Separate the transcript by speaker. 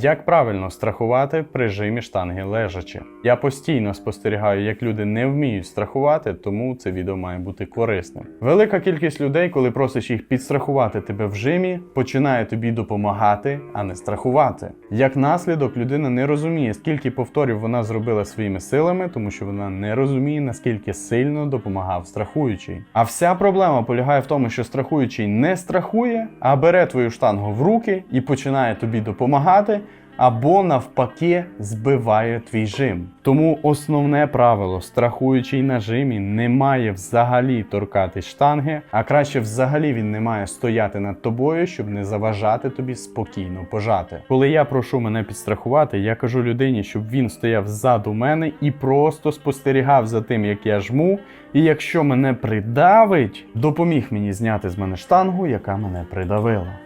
Speaker 1: Як правильно страхувати при жимі штанги лежачи? Я постійно спостерігаю, як люди не вміють страхувати, тому це відео має бути корисним. Велика кількість людей, коли просиш їх підстрахувати тебе в жимі, починає тобі допомагати, а не страхувати. Як наслідок, людина не розуміє, скільки повторів вона зробила своїми силами, тому що вона не розуміє, наскільки сильно допомагав страхуючий. А вся проблема полягає в тому, що страхуючий не страхує, а бере твою штангу в руки і починає тобі допомагати. Або навпаки збиває твій жим. Тому основне правило страхуючий на жимі не має взагалі торкатись штанги, а краще взагалі він не має стояти над тобою, щоб не заважати тобі спокійно пожати. Коли я прошу мене підстрахувати, я кажу людині, щоб він стояв ззаду мене і просто спостерігав за тим, як я жму. І якщо мене придавить, допоміг мені зняти з мене штангу, яка мене придавила.